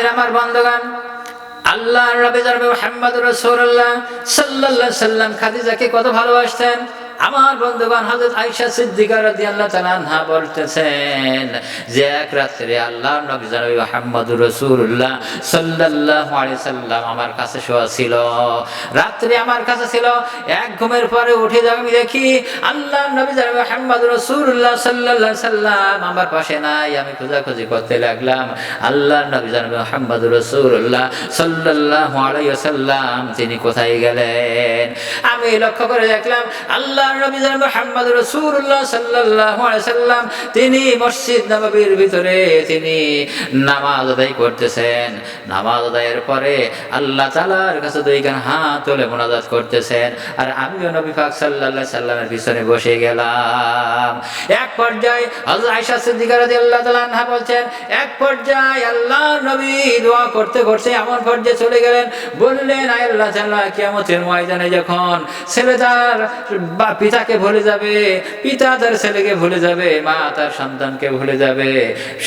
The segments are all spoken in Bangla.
ভাইর আমার বন্ধগান আল্লাহ রাবে জারবে মোহাম্মদ রসুল্লাহ সাল্লাল্লাহু সাল্লাম খাদিজাকে কত ভালোবাসতেন আমার বন্ধুগণ হযরত আয়েশা সিদ্দিকা রাদিয়াল্লাহু তাআলা আনহা বলতেছেন যে এক রাত্রে আল্লাহ নবী মুহাম্মদুর রাসূলুল্লাহ সাল্লাল্লাহু আলাইহি সাল্লাম আমার কাছে শোয়া ছিল। রাত্রে আমার কাছে ছিল। এক ঘুমের পরে উঠে আমি দেখি আল্লাহ নবী জানবী মুহাম্মদুর রাসূলুল্লাহ সাল্লাল্লাহু সাল্লাম আমার পাশে নাই। আমি খোঁজাখুঁজি করতে লাগলাম, আল্লাহ নবী জানবী মুহাম্মদুর রাসূলুল্লাহ সাল্লাল্লাহু আলাইহি সাল্লাম, তিনি কোথায় গেলেন? আমি লক্ষ্য করে দেখলাম, আল্লাহ তিনি মসজিদ নববীর ভিতরে তিনি নামাজ আদায় করতেছেন। নামাজ আদায়ের পরে আল্লাহ তাআলার কাছে দুইখান হাত তুলে মোনাজাত করতেছেন। আর আমিও নবী পাক সাল্লাল্লাহু সাল্লামের পিছনে বসে গেলাম। এক পর্যায়ে হযরত আয়েশা সিদ্দিকা রাদিয়াল্লাহু বলছেন, এক পর্যায়ে আল্লাহ নবী দোয়া করতে করতে এমন পর্যায়ে চলে গেলেন। বললেন আল্লাহ তাআলা কিয়ামতের ময়দানে যখন ছেলে তার পিতাকে ভুলে যাবে, পিতা তার ছেলেকে ভুলে যাবে, মা তার সন্তানকে ভুলে যাবে,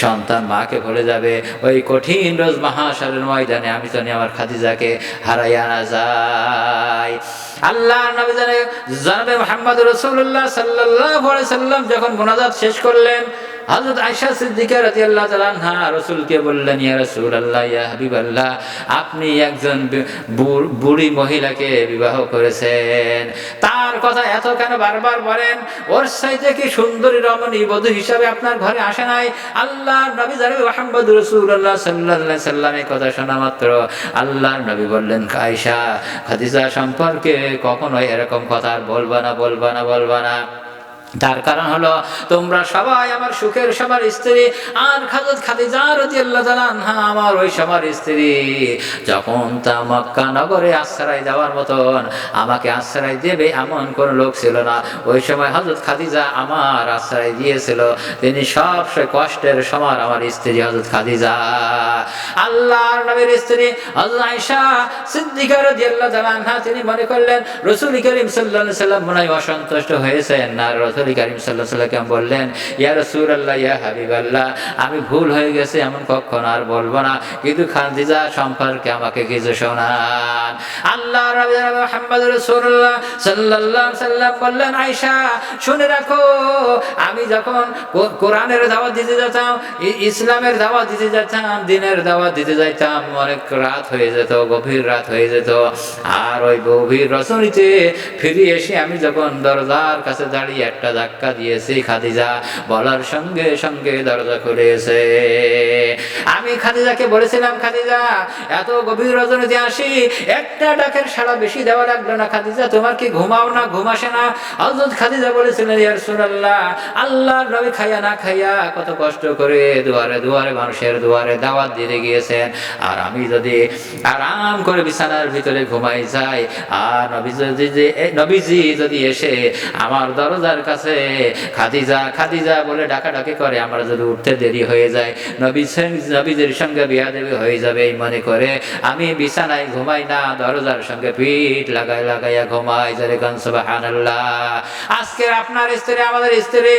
সন্তান মাকে ভুলে যাবে। ওই কঠিন রোজ মহাসারের ময়দানে আমি জানি আমার খাদিজাকে হারাইয়া না যাই আল্লাহ নবী জানে, জানাবে মোহাম্মদ রসুল্লাহ সাল্লাহ সাল্লাম যখন মোনাজাত শেষ করলেন হযরত আয়েশা সিদ্দিকা রাদিয়াল্লাহু তাআলা আনহা রাসূলকে বললেন, ইয়া রাসূলুল্লাহ, ইয়া হাবিবাল্লাহ, আপনি একজন বুড়ি মহিলাকে বিবাহ করেছেন। তার কথা এত কেন বারবার বলেন? ওর সাইতে কি সুন্দরী রমণী বধূ হিসাবে আপনার ঘরে আসে নাই? আল্লাহ নবী জানে মুহাম্মদ রাসূলুল্লাহ সাল্লাল্লাহু আলাইহি সাল্লামের কথা শোনা মাত্র। আল্লাহ নবী বললেন, আয়েশা, খাদিজা সম্পর্কে কখনোই এরকম কথা আর বলবা না বলবা না বলবা না। তার কারণ হলো, তোমরা সবাই আমার সুখের সবার স্ত্রী। আর খাজত তাআলা আনহা আমার ওই সবার স্ত্রী। যখন তা মক্কা নগরে আশ্রয় দেওয়ার মতন, আমাকে আশ্রয় দেবে এমন কোন লোক ছিল না। ওই সময় হযরত খাদিজা আমার আশ্রয় দিয়েছিল। তিনি সব কষ্টের সময় আমার স্ত্রী হযরত খাদিজা। আল্লাহর নবীর স্ত্রী হযরত আয়েশা সিদ্দিকা তাআলা আনহা, তিনি মনে করলেন, রাসূল করিম আলাইহি সাল্লাম মনে হয় অসন্তুষ্ট হয়েছেন। আর রাসূল করিম সাল্লাল্লাহু আলাইহি সাল্লাম বললেন, ইয়া রাসূলুল্লাহ, ইয়া হাবিবাল্লাহ, আমি ভুল হয়ে গেছে এমন কখন আর বলব না। কিন্তু খাদিজা সম্পর্কে আমাকে কিছু শোনান। আল্লাহ মুহাম্মদ রাসূলুল্লাহ সাল্লাল্লাহু সাল্লাম বললেন, আয়েশা, শুনে রাখো, আমি যখন কোরআনের দাওয়াত দিতে যেতাম ইসলামের দাওয়াত দিতে যেতাম দিনের দাওয়াত দিতে যাইতাম, অনেক রাত হয়ে যেত, গভীর রাত হয়ে যেত। আর ওই গভীর রচনীতে ফিরে এসে আমি যখন দরজার কাছে দাঁড়িয়ে একটা ধাক্কা দিয়েছি খাদিজা। বলার সঙ্গে সঙ্গে দরজা খুলেছে। আমি খাদিজাকে বলেছিলাম, খাদিজা, এত গভীর রজনীতে আসি, একটা ডাকের সাড়া বেশি দেওয়া লাগল না, খাদিজা, তোমার কি ঘুমাও না ঘুমাসে না? হযরত খাদিজা বলেছিলেন, ইয়া রাসূলুল্লাহ, আল্লাহর নবী খাইয়া না খাইয়া কত কষ্ট করে দুয়ারে দুয়ারে মানুষের দুয়ারে দাওয়াত দিতে গিয়েছেন। আর আমি যদি আরাম করে বিছানার ভিতরে ঘুমাই যাই, আর নবী যদি, নবীজি যদি এসে আমার দরজার কাছে খাদিজা খাদিজা বলে ডাকাডাকি করে, আমার যদি উঠতে দেরি হয়ে যায়, নবী সেন নবীদের সঙ্গে বিয়া দেবী হয়ে যাবে এই মনে করে। আমি বিছানায় ঘুমাই না, দরজার সঙ্গে পিঠ লাগাই লাগাইয়া ঘুমাই জরে গান সব আজকে আপনার স্ত্রী, আমাদের স্ত্রী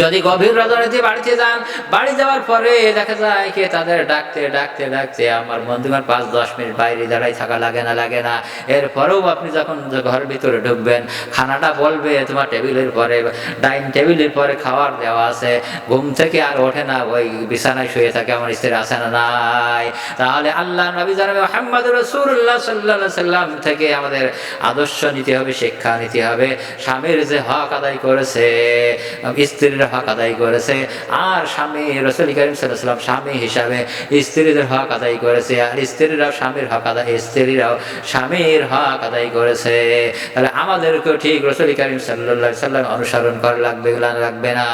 যদি গভীর রজনীতে বাড়িতে যান, বাড়ি যাওয়ার পরে দেখা যায় কে তাদের ডাকতে ডাকতে ডাকতে আমার বন্ধুগণ পাঁচ, দশ মিনিট বাইরে দাঁড়াই থাকা লাগে না লাগে না। এরপরেও আপনি যখন ঘরের ভিতরে ঢুকবেন, খানাটা বলবে তোমার টেবিলের পরে, ডাইনিং টেবিলের পরে খাবার দেওয়া আছে। ঘুম থেকে আর ওঠে না, ওই বিছানায় শুয়ে থাকে, আমার স্ত্রী আছে না, নাই। তাহলে আল্লাহ, নবী জানাবে মোহাম্মদ রসুল্লাহ সাল্লাহ সাল্লাম থেকে আমাদের আদর্শ নিতে হবে, শিক্ষা নিতে হবে। স্বামীর যে হক আদায় করেছে, স্ত্রীর হক আদায় করেছে। আর স্বামী রসুল করিম সাল্লাম স্বামী হিসাবে স্ত্রীদের হক আদায় করেছে। আর স্ত্রীরাও স্বামীর হক আদায়, স্ত্রীরাও স্বামীর হক আদায় করেছে। তাহলে আমাদেরকেও ঠিক রসুল করিম সাল্লাহ সাল্লাম অনুসরণ করা লাগবে লাগবে না।